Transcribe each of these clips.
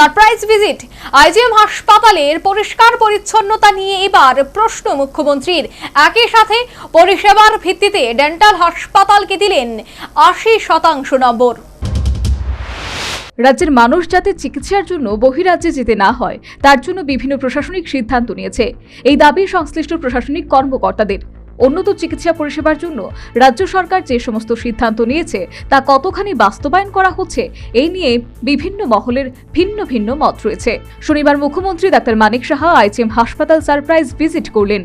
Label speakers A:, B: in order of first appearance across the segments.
A: Surprise visit. IgM হাসপাতালের পরিষ্কার পরিচ্ছন্নতা নিয়ে এবার প্রশ্ন মুখ্যমন্ত্রীর। একই সাথে পরিষেবার ভিত্তিতে ডেন্টাল হাসপাতালকে দিলেন আশি শতাংশ নম্বর।
B: রাজ্যের মানুষ যাতে চিকিৎসার জন্য বহিরাজ্যে যেতে না হয়, তার জন্য বিভিন্ন প্রশাসনিক সিদ্ধান্ত নিয়েছে। এই দাবি সংশ্লিষ্ট প্রশাসনিক কর্মকর্তাদের। উন্নত চিকিৎসা পরিষেবার জন্য রাজ্য সরকার যে সমস্ত সিদ্ধান্ত নিয়েছে, তা কতখানি বাস্তবায়ন করা হচ্ছে, এই নিয়ে বিভিন্ন মহলের ভিন্ন ভিন্ন মত রয়েছে। শনিবার মুখ্যমন্ত্রী ডাক্তার মানিক সাহা আইচিএম হাসপাতাল সারপ্রাইজ ভিজিট করলেন।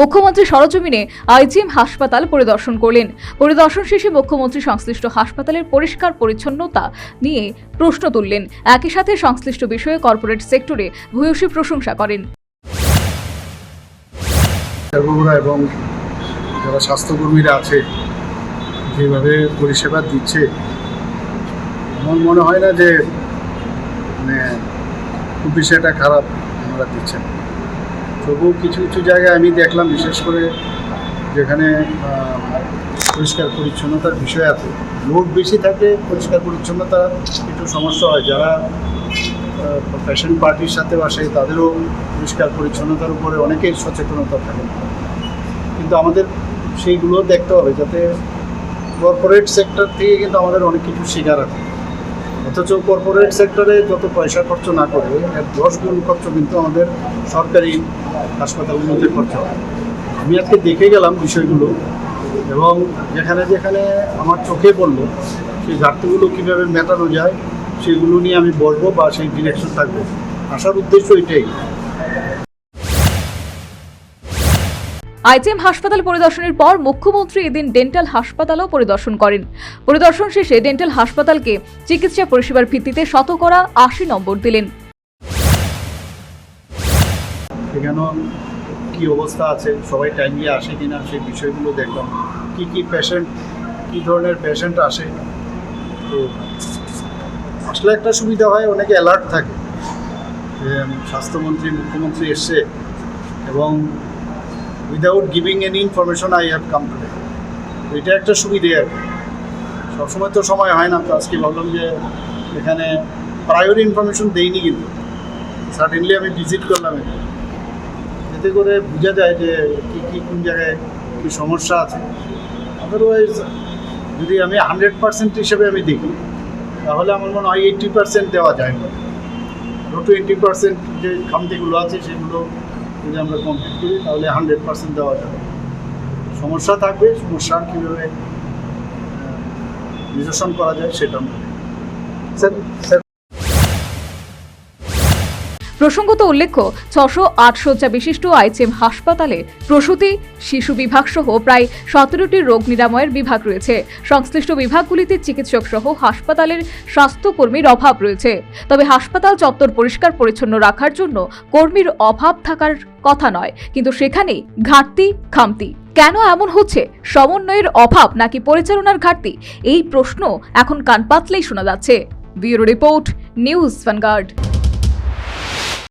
B: মুখ্যমন্ত্রী সরজমিনে আইজিএম হাসপাতাল পরিদর্শন করলেন। পরিদর্শন শেষে মুখ্যমন্ত্রী সংশ্লিষ্ট হাসপাতালের পরিষ্কার পরিচ্ছন্নতা নিয়ে প্রশ্ন তুললেন। একই সাথে সংশ্লিষ্ট বিষয়ে কর্পোরেট সেক্টরে ভূয়সী প্রশংসা করেন।
C: এবং যারা স্বাস্থ্যকর্মীরা আছে, যেভাবে পরিষেবা দিচ্ছে, আমার মনে হয় না যে মানে খুব একটা খারাপ ওনারা দিচ্ছেন। তবুও কিছু কিছু জায়গায় আমি দেখলাম, বিশেষ করে যেখানে পরিষ্কার পরিচ্ছন্নতার বিষয় আছে। লোক বেশি থাকলে পরিষ্কার পরিচ্ছন্নতা একটু সমস্যা হয়। যারা ফ্যাশন পার্টির সাথে আসে, তাদেরও পরিষ্কার পরিচ্ছন্নতার উপরে অনেকের সচেতনতা থাকে। কিন্তু আমাদের সেইগুলো দেখতে হবে, যাতে কর্পোরেট সেক্টর থেকে কিন্তু আমাদের অনেক কিছু শেখার আছে। অথচ কর্পোরেট সেক্টরে যত পয়সা খরচ না করে এর দশ গুণ খরচ কিন্তু আমাদের সরকারি হাসপাতালগুলোতে খরচ হয়। আমি আজকে দেখে গেলাম বিষয়গুলো এবং যেখানে যেখানে আমার চোখে পড়ল, সেই ঘাটতিগুলো কীভাবে মেটানো যায়, সেগুলো নিয়ে আমি বলব বা সেই ডিরেকশন থাকব। আসার উদ্দেশ্য এটাই।
B: আইজিএম হাসপাতাল পরিদর্শনের পর মুখ্যমন্ত্রী এদিন ডেন্টাল হাসপাতালও পরিদর্শন করেন। পরিদর্শন শেষে ডেন্টাল হাসপাতালকে চিকিৎসা পরিষেবার ভিত্তিতে শতকরা আশি নম্বর দিলেন।
C: কী অবস্থা আছে? সবাই টাইমলি আসে কি না সেই বিষয়গুলো দেখলাম। কী কী পেশেন্ট কী ধরনের পেশেন্ট আসে? তো আসলে একটা সুবিধা হয়, অনেকে অ্যালার্ট থাকে। স্বাস্থ্যমন্ত্রী, মুখ্যমন্ত্রী এসছে এবং without giving any information I have come today এটা একটা সুবিধে আর। সবসময় তো সময় হয় না, তো আজকে ভাবলাম যে এখানে প্রায়োরি ইনফরমেশন দেইনি কিন্তু। সাডেনলি আমি ভিজিট করলাম এখানে। এতে করে বোঝা যায় যে কী কী, কোন জায়গায় কী সমস্যা আছে। আদারওয়াইজ যদি আমি হান্ড্রেড পার্সেন্ট হিসেবে আমি দেখি, তাহলে আমার মনে হয় এইট্টি পার্সেন্ট দেওয়া যায় না। টোয়েন্টি পার্সেন্ট যে খামতিগুলো আছে, সেগুলো যদি আমরা কমপ্লিট করি, তাহলে হান্ড্রেড পার্সেন্ট দেওয়া যাবে। সমস্যা থাকবে, সমস্যা কীভাবে নিজস্ব করা যায় সেটা স্যার স্যার
B: প্রসঙ্গত উল্লেখ্য, ছশো আট শয্যা বিশিষ্ট আইচএম হাসপাতালে প্রসূতি, শিশু বিভাগ সহ প্রায় সতেরোটি রোগ নিরাময়ের বিভাগ রয়েছে। সংশ্লিষ্ট বিভাগগুলিতে চিকিৎসক সহ হাসপাতালের স্বাস্থ্যকর্মীর অভাব রয়েছে। তবে হাসপাতাল চত্বর পরিষ্কার পরিচ্ছন্ন রাখার জন্য কর্মীর অভাব থাকার কথা নয়, কিন্তু সেখানেই ঘাটতি, খামতি। কেন এমন হচ্ছে? সমন্বয়ের অভাব নাকি পরিচালনার ঘাটতি? এই প্রশ্ন এখন কান পাতলেই শোনা যাচ্ছে। Bureau report, news vanguard